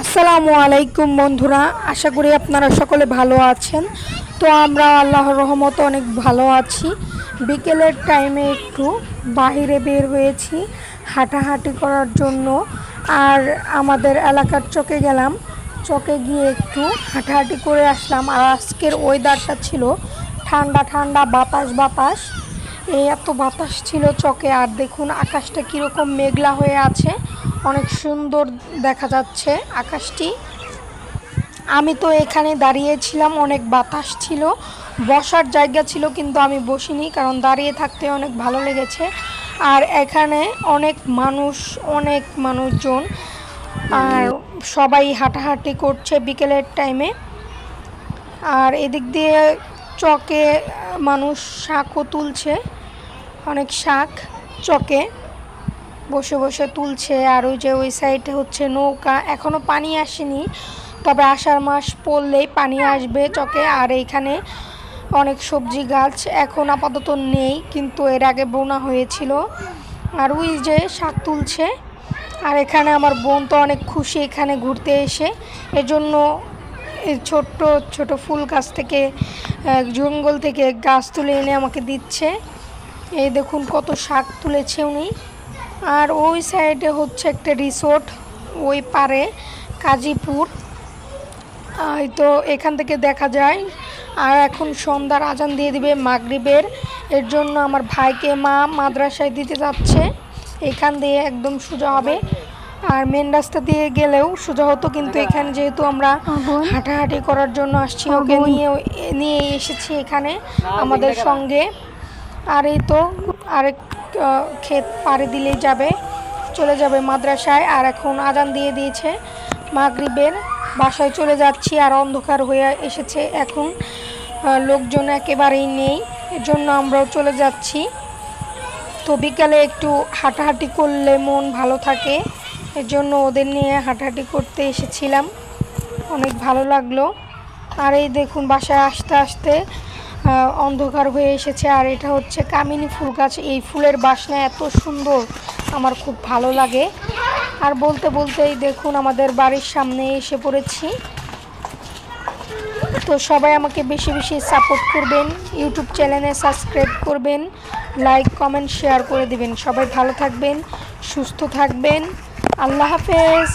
আসসালামু আলাইকুম বন্ধুরা, আশা করি আপনারা সকলে ভালো আছেন। তো আমরা আল্লাহর রহমত অনেক ভালো আছি। বিকেলের টাইমে একটু বাইরে বের হয়েছি, হাঁটাহাঁটি করার জন্য। আর আমাদের এলাকার চকে গেলাম, চকে গিয়ে একটু হাঁটাহাঁটি করে আসলাম। আর আজকের ওয়েদারটা ছিল ঠান্ডা ঠান্ডা, বাতাস বাতাস। এই এত বাতাস ছিল চকে, আর দেখুন আকাশটা কীরকম মেঘলা হয়ে আছে। অনেক সুন্দর দেখা যাচ্ছে আকাশটি। আমি তো এখানে দাঁড়িয়েছিলাম, অনেক বাতাস ছিল, বসার জায়গা ছিল কিন্তু আমি বসিনি কারণ দাঁড়িয়ে থাকতে অনেক ভালো লেগেছে। আর এখানে অনেক মানুষ, অনেক মানুষজন, আর সবাই হাঁটাহাঁটি করছে বিকেলের টাইমে আর এদিক দিয়ে চকে মানুষ শাকও তুলছে, অনেক শাক চকে। বসে বসে তুলছে আর ওই যে ওই সাইডে হচ্ছে নৌকা। এখনও পানি আসেনি, তবে আষাঢ় মাস পড়লেই পানি আসবে চকে। আর এইখানে অনেক সবজি গাছ এখন আপাতত নেই, কিন্তু এর আগে বোনা হয়েছিল। আর ওই যে শাক তুলছে, আর এখানে আমার বোন তো অনেক খুশি এখানে ঘুরতে এসে। এজন্য ছোট্ট, ছোট ফুল গাছ থেকে জঙ্গল থেকে গাছ তুলে এনে আমাকে দিচ্ছে। এই দেখুন কত শাক তুলেছে উনি। আর ওই সাইডে হচ্ছে একটা রিসোর্ট ওই পারে কাজীপুর। তো এখান থেকে দেখা যায়। আর এখন সন্ধ্যার আজান দিয়ে দিবে মাগরিবের। এর জন্য আমার ভাইকে মা মাদ্রাসায় দিতে যাচ্ছে। এখান দিয়ে একদম সোজা হবে। আর মেন রাস্তা দিয়ে গেলেও সোজা হতো কিন্তু এখানে যেহেতু আমরা হাঁটাহাঁটি করার জন্য আসছি ওকে নিয়ে নিয়ে এসেছি এখানে আমাদের সঙ্গে। আর এই তো আরেক ক্ষেত পাড়ি দিলেই যাবে, চলে যাবে মাদ্রাসায়। আর এখন আজান দিয়ে দিয়েছে মাগরিবের, বাসায় চলে যাচ্ছি আর অন্ধকার হয়ে এসেছে এখন। লোকজন একেবারেই নেই, এজন্য আমরাও চলে যাচ্ছি। তো বিকালে একটু হাঁটাহাঁটি করলে মন ভালো থাকে এর জন্য ওদের নিয়ে হাঁটাহাঁটি করতে এসেছিলাম। অনেক ভালো লাগল। আর এই দেখুন বাসায় আসতে আসতে অন্ধকার হয়ে এসেছে আর এটা হচ্ছে কামিনী ফুল গাছ। এই ফুলের বাসনা এত সুন্দর, আমার খুব ভালো লাগে। আর বলতে বলতেই দেখুন, আমাদের বাড়ির সামনে এসে পড়েছি। তো সবাই আমাকে বেশি বেশি সাপোর্ট করবেন, ইউটিউব চ্যানেলে সাবস্ক্রাইব করবেন লাইক কমেন্ট শেয়ার করে দিবেন। সবাই ভালো থাকবেন, সুস্থ থাকবেন। আল্লাহ হাফেজ।